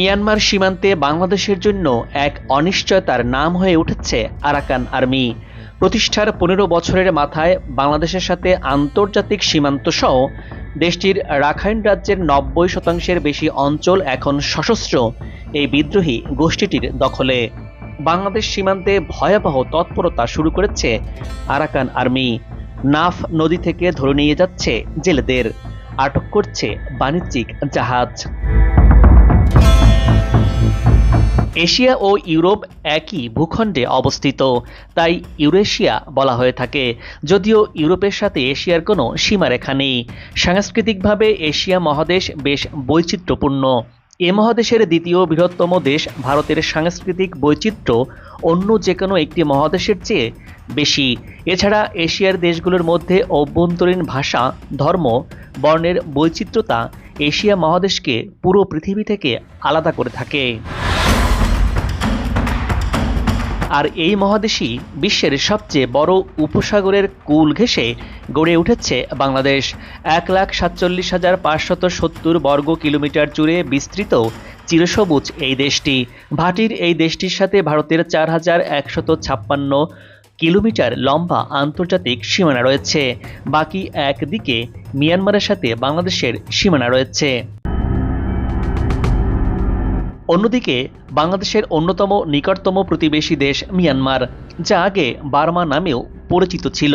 Myanmar সীমান্তে বাংলাদেশের জন্য এক অনিশ্চয়তার নাম হয়ে উঠেছে আরাকান আর্মি। প্রতিষ্ঠার পনেরো বছরের মাথায় বাংলাদেশের সাথে আন্তর্জাতিক সীমান্ত সহ দেশটির রাখাইন রাজ্যের নব্বই শতাংশের বেশি অঞ্চল এখন সশস্ত্র, এই বিদ্রোহী গোষ্ঠীটির দখলে। বাংলাদেশ সীমান্তে ভয়াবহ তৎপরতা শুরু করেছে আরাকান আর্মি। নাফ নদী থেকে ধরে নিয়ে যাচ্ছে জেলেদের। আটক করছে বাণিজ্যিক জাহাজ। এশিয়া ও ইউরোপ একই ভূখণ্ডে অবস্থিত। তাই ইউরেশিয়া বলা হয়ে থাকে। যদিও ইউরোপের সাথে এশিয়ার কোনো সীমারেখা নেই। সাংস্কৃতিকভাবে এশিয়া মহাদেশ বেশ বৈচিত্র্যপূর্ণ। এ মহাদেশের দ্বিতীয় বৃহত্তম দেশ ভারতের সাংস্কৃতিক বৈচিত্র্য অন্য যে কোনো একটি মহাদেশের চেয়ে বেশি। এছাড়া এশিয়ার দেশগুলোর মধ্যে অভ্যন্তরীণ ভাষা, ধর্ম, বর্ণের বৈচিত্র্যতা এশিয়া মহাদেশকে পুরো পৃথিবী থেকে আলাদা করে থাকে। আর এই মহাদেশই বিশ্বের সবচেয়ে বড় উপসাগরের কুল ঘেঁষে গড়ে উঠেছে বাংলাদেশ। এক লাখ সাতচল্লিশ হাজার পাঁচশত সত্তর বর্গ কিলোমিটার জুড়ে বিস্তৃত চিরসবুজ এই দেশটি। ভাটির এই দেশটির সাথে ভারতের চার হাজার একশত ছাপ্পান্ন কিলোমিটার লম্বা আন্তর্জাতিক সীমানা রয়েছে। বাকি একদিকে মিয়ানমারের সাথে বাংলাদেশের সীমানা রয়েছে। অন্যদিকে, বাংলাদেশের অন্যতম নিকটতম প্রতিবেশী দেশ মিয়ানমার, যা আগে বার্মা নামেও পরিচিত ছিল।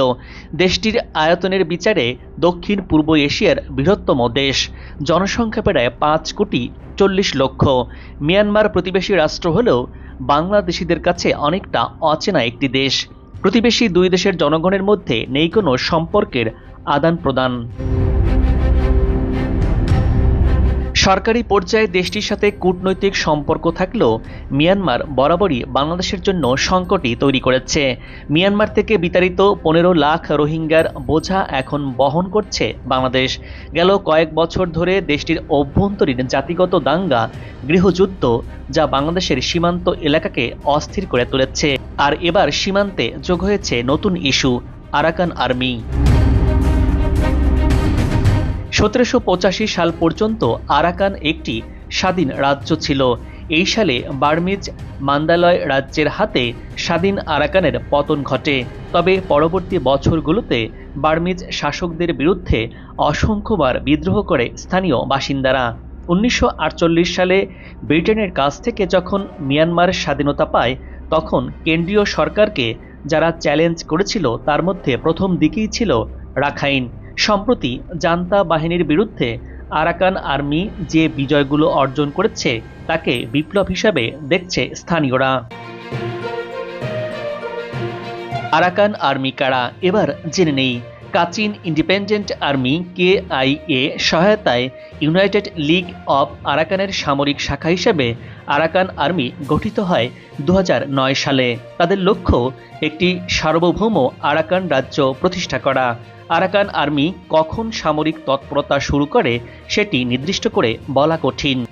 দেশটির আয়তনের বিচারে দক্ষিণ পূর্ব এশিয়ার বৃহত্তম দেশ। জনসংখ্যা প্রায় পাঁচ কোটি চল্লিশ লক্ষ। মিয়ানমার প্রতিবেশী রাষ্ট্র হলেও বাংলাদেশিদের কাছে অনেকটা অচেনা একটি দেশ। প্রতিবেশী দুই দেশের জনগণের মধ্যে নেই কোনো সম্পর্কের আদান প্রদান সরকারি পর্যায়ে দেশটির সাথে কূটনৈতিক সম্পর্ক থাকলেও মিয়ানমার বরাবরই বাংলাদেশের জন্য সংকটই তৈরি করেছে। মিয়ানমার থেকে বিতাড়িত পনেরো লাখ রোহিঙ্গার বোঝা এখন বহন করছে বাংলাদেশ। গেল কয়েক বছর ধরে দেশটির অভ্যন্তরীণ জাতিগত দাঙ্গা, গৃহযুদ্ধ যা বাংলাদেশের সীমান্ত এলাকাকে অস্থির করে তুলেছে। আর এবার সীমান্তে যোগ হয়েছে নতুন ইস্যু, আরাকান আর্মি। সতেরোশো পঁচাশি সাল পর্যন্ত আরাকান একটি স্বাধীন রাজ্য ছিল। এই সালে বার্মিজ মান্দালয় রাজ্যের হাতে স্বাধীন আরাকানের পতন ঘটে। তবে পরবর্তী বছরগুলোতে বার্মিজ শাসকদের বিরুদ্ধে অসংখ্যবার বিদ্রোহ করে স্থানীয় বাসিন্দারা। উনিশশো আটচল্লিশ সালে ব্রিটেনের কাছ থেকে যখন মিয়ানমার স্বাধীনতা পায়, তখন কেন্দ্রীয় সরকারকে যারা চ্যালেঞ্জ করেছিল, তার মধ্যে প্রথম দিকেই ছিল রাখাইন। সম্প্রতি জান্তা বাহিনীর বিরুদ্ধে আরাকান আর্মি যে বিজয়গুলো অর্জন করেছে, তাকে বিপ্লব হিসাবে দেখছে স্থানীয়রা। আরাকান আর্মি কারা, এবার জেনে নেই। Kachin independent army K I A সহায়তায় ইউনাইটেড লিগ অব আরাকানের সামরিক শাখা হিসেবে আরাকান আর্মি গঠিত হয় দু হাজার নয় সালে। তাদের লক্ষ্য একটি সার্বভৌম আরাকান রাজ্য প্রতিষ্ঠা করা। আরাকান আর্মি কখন সামরিক তৎপরতা শুরু করে সেটি নির্দিষ্ট করে বলা কঠিন।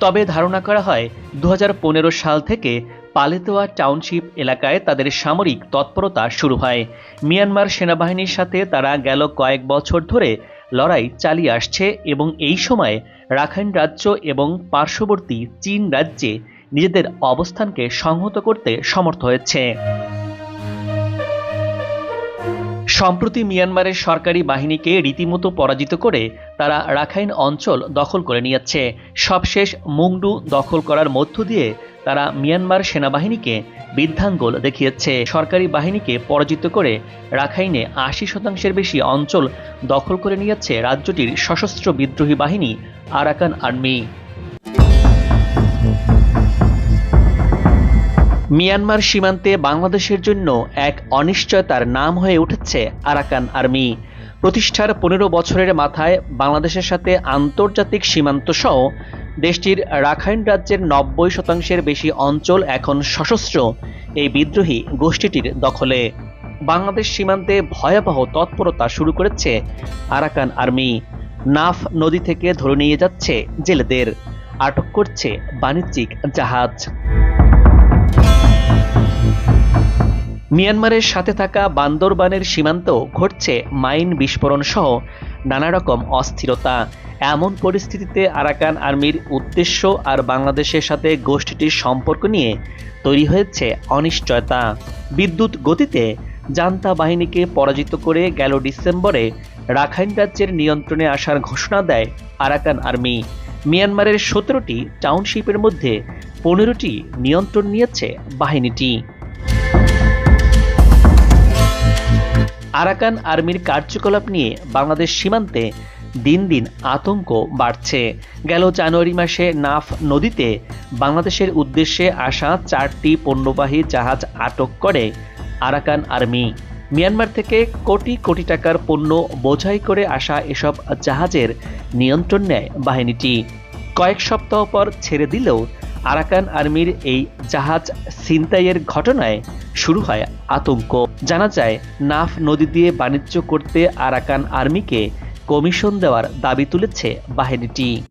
তবে ধারণা করা হয় দু হাজার পনেরো সাল থেকে পালেতোয়া টাউনশিপ এলাকায় তাদের সামরিক তৎপরতা শুরু হয়। মিয়ানমার সেনাবাহিনীর সাথে তারা গেল কয়েক বছর ধরে লড়াই চালিয়ে আসছে এবং এই সময় রাখাইন রাজ্য এবং পার্শ্ববর্তী চীন রাজ্যে নিজেদের অবস্থানকে সংহত করতে সমর্থ হয়েছে। সম্প্রতি মিয়ানমারের সরকারি বাহিনীকে রীতিমতো পরাজিত করে তারা রাখাইন অঞ্চল দখল করে নিয়েছে। সবশেষ মুংডু দখল করার মধ্য দিয়ে তারা মিয়ানমার সেনাবাহিনীকে বৃদ্ধাঙ্গল দেখিয়েছে। সরকারি বাহিনীকে পরাজিত করে রাখাইনে আশি শতাংশের বেশি অঞ্চল দখল করে নিয়েছে রাজ্যটির সশস্ত্র বিদ্রোহী বাহিনী আরাকান আর্মি। মিয়ানমার সীমান্তে বাংলাদেশের জন্য এক অনিশ্চয়তার নাম হয়ে উঠেছে আরাকান আর্মি। প্রতিষ্ঠার পনেরো বছরের মাথায় বাংলাদেশের সাথে আন্তর্জাতিক সীমান্ত সহ দেশটির রাখাইন রাজ্যের নব্বই শতাংশের বেশি অঞ্চল এখন সশস্ত্র এই বিদ্রোহী গোষ্ঠীটির দখলে। বাংলাদেশ সীমান্তে ভয়াবহ তৎপরতা শুরু করেছে আরাকান আর্মি। নাফ নদী থেকে ধরে নিয়ে যাচ্ছে জেলেদের। আটক করছে বাণিজ্যিক জাহাজ। মিয়ানমারের সাথে থাকা বান্দরবানের সীমান্ত ঘটছে মাইন বিস্ফোরণ সহ নানা রকম অস্থিরতা। এমন পরিস্থিতিতে আরাকান আর্মির উদ্দেশ্য আর বাংলাদেশের সাথে গোষ্ঠীটির সম্পর্ক নিয়ে তৈরি হয়েছে অনিশ্চয়তা। বিদ্যুৎ গতিতে জান্তা বাহিনীকে পরাজিত করে গেল ডিসেম্বরে রাখাইন রাজ্যের নিয়ন্ত্রণে আসার ঘোষণা দেয় আরাকান আর্মি। মিয়ানমারের সতেরোটি টাউনশিপের মধ্যে পনেরোটি নিয়ন্ত্রণ নিয়েছে বাহিনীটি। আরাকান আর্মির কার্যকলাপ নিয়ে বাংলাদেশ সীমান্তে দিন দিন আতঙ্ক বাড়ছে। গেল জানুয়ারি মাসে নাফ নদীতে বাংলাদেশের উদ্দেশ্যে আসা চারটি পণ্যবাহী জাহাজ আটক করে আরাকান আর্মি। মিয়ানমার থেকে কোটি কোটি টাকার পণ্য বোঝাই করে আসা এসব জাহাজের নিয়ন্ত্রণ নেয় বাহিনীটি। কয়েক সপ্তাহ পর ছেড়ে দিলেও আরাকান আর্মির এই জাহাজ ছিনতাইয়ের ঘটনায় শুরু হয় আতঙ্ক। জানা যায়, নাফ নদী দিয়ে বাণিজ্য করতে আরাকান আর্মিকে কমিশন দেওয়ার দাবি তুলেছে বাহিনীটি।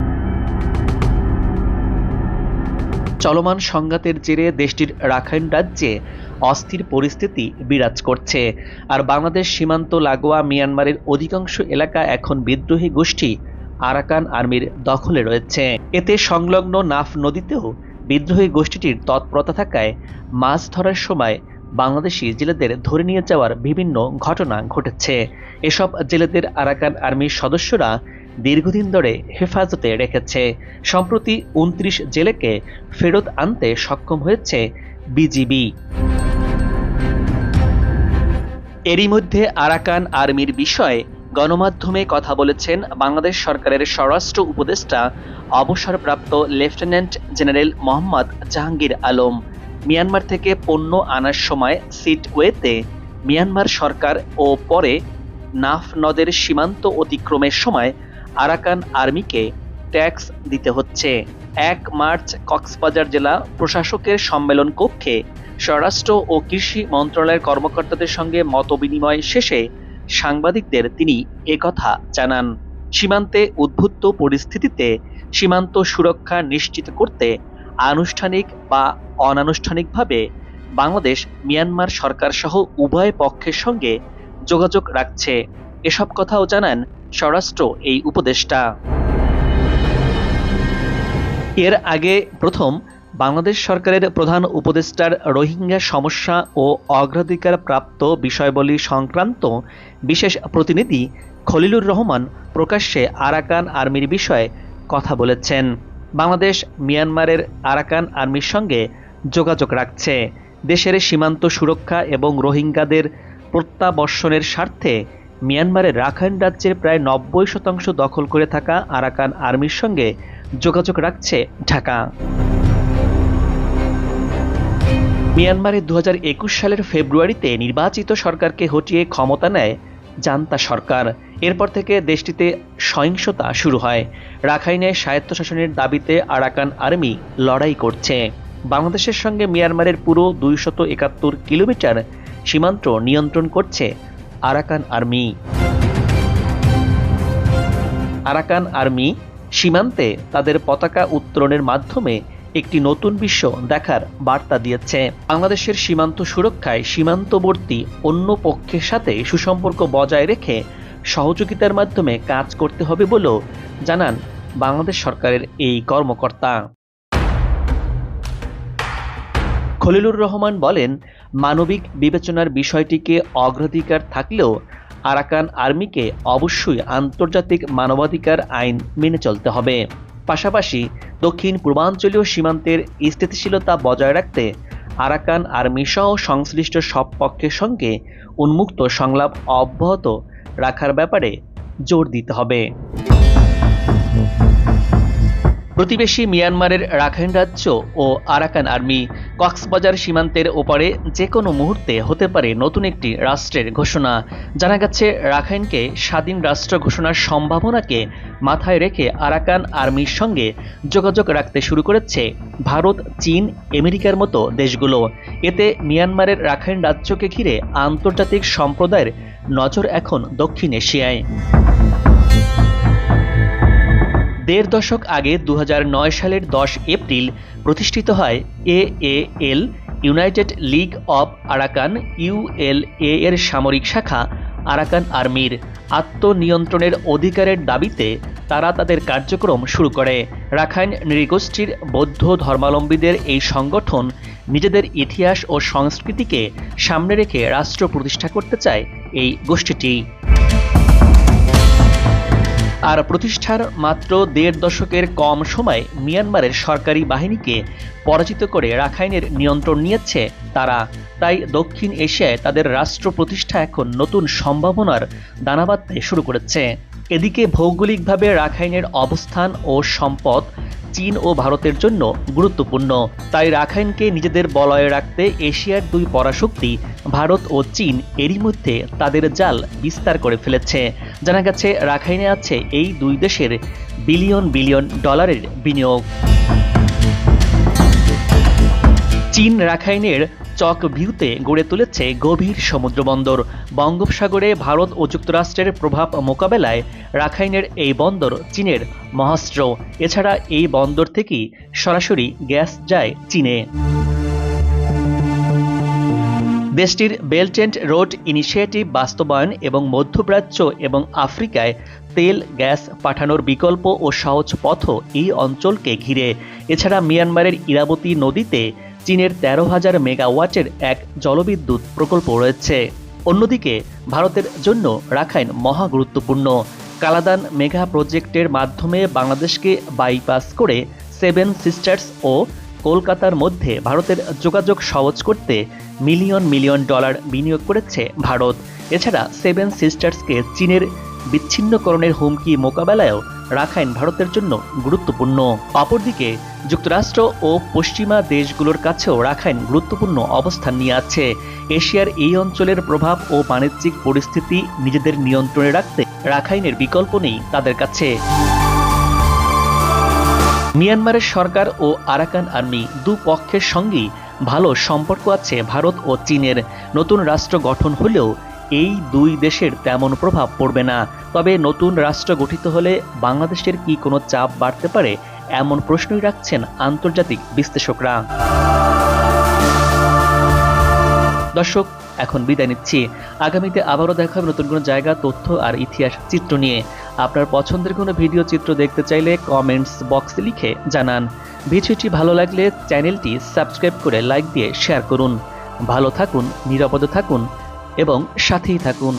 চলমান সংঘাতের জেরে দেশটির রাখাইন রাজ্যে অস্থির পরিস্থিতি বিরাজ করছে। আর বাংলাদেশ সীমান্ত লাগোয়া মিয়ানমারের অধিকাংশ এলাকা এখন বিদ্রোহী গোষ্ঠী আরাকান আর্মির দখলে রয়েছে। এতে সংলগ্ন নাফ নদীতেও বিদ্রোহী গোষ্ঠীটির তৎপরতা থাকায় মাছ ধরার সময় বাংলাদেশি জেলেদের ধরে নিয়ে যাওয়ার বিভিন্ন ঘটনা ঘটেছে। এসব জেলেদের আরাকান আর্মির সদস্যরা দীর্ঘদিন ধরে হেফাজতে রেখেছে। সম্প্রতি উনত্রিশ জেলেকে ফেরত আনতে সক্ষম হয়েছে বিজিবি। এরই মধ্যে আরাকান আর্মির বিষয়ে গণমাধ্যমে কথা বলেছেন বাংলাদেশ সরকারের স্বরাষ্ট্র উপদেষ্টা, অবসরপ্রাপ্ত lieutenant general Mohammad Jahangir Alam. Myanmar থেকে পণ্য আনার সময় সিটওয়েতে মিয়ানমার সরকার ও পরে নাফ নদের সীমান্ত অতিক্রমের সময় আরাকান আর্মিকে ট্যাক্স দিতে হচ্ছে। এক মার্চ কক্সবাজার জেলা প্রশাসকের সম্মেলন কক্ষে স্বরাষ্ট্র ও কৃষি মন্ত্রণালয়ের কর্মকর্তাদের সঙ্গে মতবিনিময় শেষে সাংবাদিকদের তিনি একথা জানান। সীমান্তে উদ্ভুত পরিস্থিতিতে সীমান্ত সুরক্ষা নিশ্চিত করতে আনুষ্ঠানিক বা অনানুষ্ঠানিকভাবে বাংলাদেশ, মিয়ানমার সরকার সহ উভয় পক্ষের সঙ্গে যোগাযোগ রাখছে। এসব কথাও জানান স্বরাষ্ট্র এই উপদেষ্টা। এর আগে প্রথম বাংলাদেশ সরকারের প্রধান উপদেষ্টার রোহিঙ্গা সমস্যা ও অগ্রাধিকার প্রাপ্ত বিষয়বলী সংক্রান্ত বিশেষ প্রতিনিধি খলিলুর রহমান প্রকাশ্যে আরাকান আর্মির বিষয়ে কথা বলেছেন। বাংলাদেশ মিয়ানমারের আরাকান আর্মির সঙ্গে যোগাযোগ রাখছে। দেশের সীমান্ত সুরক্ষা এবং রোহিঙ্গাদের প্রত্যাবর্ষণের স্বার্থে মিয়ানমারের রাখাইন রাজ্যের প্রায় নব্বই শতাংশ দখল করে থাকা আরাকান আর্মির সঙ্গে যোগাযোগ রাখছে ঢাকা। মিয়ানমারে দু হাজার একুশ সালের ফেব্রুয়ারিতে নির্বাচিত সরকারকে হটিয়ে ক্ষমতা নেয় জান্তা সরকার। এরপর থেকে দেশটিতে সহিংসতা শুরু হয়। রাখাইনে স্বায়ত্তশাসনের দাবিতে আরাকান আর্মি লড়াই করছে। বাংলাদেশের সঙ্গে মিয়ানমারের পুরো দুইশত একাত্তর কিলোমিটার সীমান্ত নিয়ন্ত্রণ করছে আরাকান আর্মি। আরাকান আর্মি সীমান্তে তাদের পতাকা উত্তোলনের মাধ্যমে একটি নতুন বিশ্ব দেখার বার্তা দিয়েছে। বাংলাদেশের সীমান্ত সুরক্ষায় সীমান্তবর্তী অন্য পক্ষের সাথে সুসম্পর্ক বজায় রেখে সহযোগিতার মাধ্যমে কাজ করতে হবে বলেও জানান বাংলাদেশ সরকারের এই কর্মকর্তা। খলিলুর রহমান বলেন, মানবিক বিবেচনার বিষয়টিকে অগ্রাধিকার থাকলেও আরাকান আর্মিকে অবশ্যই আন্তর্জাতিক মানবাধিকার আইন মেনে চলতে হবে। পাশাপাশি দক্ষিণ পূর্বাঞ্চলীয় সীমান্তের স্থিতিশীলতা বজায় রাখতে আরাকান আর্মি সহ সংশ্লিষ্ট সব পক্ষের সঙ্গে উন্মুক্ত সংলাপ অব্যাহত রাখার ব্যাপারে জোর দিতে হবে। প্রতিবেশী মিয়ানমারের রাখাইন রাজ্য ও আরাকান আর্মি কক্সবাজার সীমান্তের ওপারে যে কোনো মুহূর্তে হতে পারে নতুন একটি রাষ্ট্রের ঘোষণা। জানা গেছে, রাখাইনকে স্বাধীন রাষ্ট্র ঘোষণার সম্ভাবনাকে মাথায় রেখে আরাকান আর্মির সঙ্গে যোগাযোগ রাখতে শুরু করেছে ভারত, চীন, আমেরিকার মতো দেশগুলো। এতে মিয়ানমারের রাখাইন রাজ্যকে ঘিরে আন্তর্জাতিক সম্প্রদায়ের নজর এখন দক্ষিণ এশিয়ায়। দেড় দশক আগে দু হাজার নয় সালের দশ এপ্রিল প্রতিষ্ঠিত হয় A L, United League of Arakan ULA এর সামরিক শাখা, আরাকান আর্মির আত্মনিয়ন্ত্রণের অধিকারের দাবিতে তারা তাদের কার্যক্রম শুরু করে। রাখাইন নৃগোষ্ঠীর বৌদ্ধ ধর্মাবলম্বীদের এই সংগঠন নিজেদের ইতিহাস ও সংস্কৃতিকে সামনে রেখে রাষ্ট্র প্রতিষ্ঠা করতে চায় এই গোষ্ঠীটি। আর প্রতিষ্ঠার মাত্র দেড় দশকের কম সময়ে মিয়ানমারের সরকারি বাহিনীকে পরাজিত করে রাখাইনের নিয়ন্ত্রণ নিয়েছে তারা। তাই দক্ষিণ এশিয়ায় তাদের রাষ্ট্র প্রতিষ্ঠা এখন নতুন সম্ভাবনার দানা বাঁধতে শুরু করেছে। এদিকে ভৌগোলিকভাবে রাখাইনের অবস্থান ও সম্পদ চীন ও ভারতের জন্য গুরুত্বপূর্ণ। তাই রাখাইনকে নিজেদের বলয়ে রাখতে এশিয়ার দুই পরাশক্তি, ভারত ও চীন, এরই মধ্যে তাদের জাল বিস্তার করে ফেলেছে। জানা গেছে, রাখাইনে আছে এই দুই দেশের বিলিয়ন বিলিয়ন ডলারের বিনিয়োগ। চীন রাখাইনের চক ভিউতে গড়ে তুলেছে গভীর সমুদ্রবন্দর। বঙ্গোপসাগরে ভারত ও যুক্তরাষ্ট্রের প্রভাব মোকাবেলায় রাখাইনের এই বন্দর চীনের মহাস্ত্র এছাড়া এই বন্দর থেকেই সরাসরি গ্যাস যায় চীনে। দেশটির বেল্ট রোড ইনিশিয়েটিভ বাস্তবায়ন এবং মধ্যপ্রাচ্য এবং আফ্রিকায় তেল, গ্যাস পাঠানোর বিকল্প ও সহজ পথও এই অঞ্চলকে ঘিরে। এছাড়া মিয়ানমারের ইরাবতী নদীতে চীনের তেরো হাজার মেগাওয়াটের এক জলবিদ্যুৎ প্রকল্প রয়েছে। অন্যদিকে, ভারতের জন্য রাখাইন মহা গুরুত্বপূর্ণ। কালাদান মেগা প্রজেক্টের মাধ্যমে বাংলাদেশকে বাইপাস করে সেভেন সিস্টার্স ও কলকাতার মধ্যে ভারতের যোগাযোগ সহজ করতে মিলিয়ন মিলিয়ন ডলার বিনিয়োগ করেছে ভারত। এছাড়া সেভেন সিস্টার্সকে চীনের বিচ্ছিন্নকরণের হুমকি মোকাবেলায়ও রাখাইন ভারতের জন্য গুরুত্বপূর্ণ। অপরদিকে, যুক্তরাষ্ট্র ও পশ্চিমা দেশগুলোর কাছেও রাখাইন গুরুত্বপূর্ণ অবস্থান নিয়ে আছে। এশিয়ার এই অঞ্চলের প্রভাব ও বাণিজ্যিক পরিস্থিতি নিজেদের নিয়ন্ত্রণে রাখতে রাখাইনের বিকল্প নেই তাদের কাছে। মিয়ানমারের সরকার ও আরাকান আর্মি দু পক্ষের সঙ্গেই ভালো সম্পর্ক আছে ভারত ও চীনের। নতুন রাষ্ট্র গঠন হলেও এই দুই দেশের তেমন প্রভাব পড়বে না। তবে নতুন রাষ্ট্র গঠিত হলে বাংলাদেশের কি কোনো চাপ বাড়তে পারে, এমন প্রশ্নই রাখছেন আন্তর্জাতিক বিশ্লেষকরা। দর্শক, এখন বিদায় নিচ্ছি। আগামীতে আবারও দেখা হবে নতুন কোনো জায়গা, তথ্য আর ইতিহাস চিত্র নিয়ে। আপনার পছন্দের কোনো ভিডিও চিত্র দেখতে চাইলে কমেন্টস বক্সে লিখে জানান। ভিডিওটি ভালো লাগলে চ্যানেলটি সাবস্ক্রাইব করে লাইক দিয়ে শেয়ার করুন। ভালো থাকুন, নিরাপদে থাকুন। এবং সাথেই থাকুন।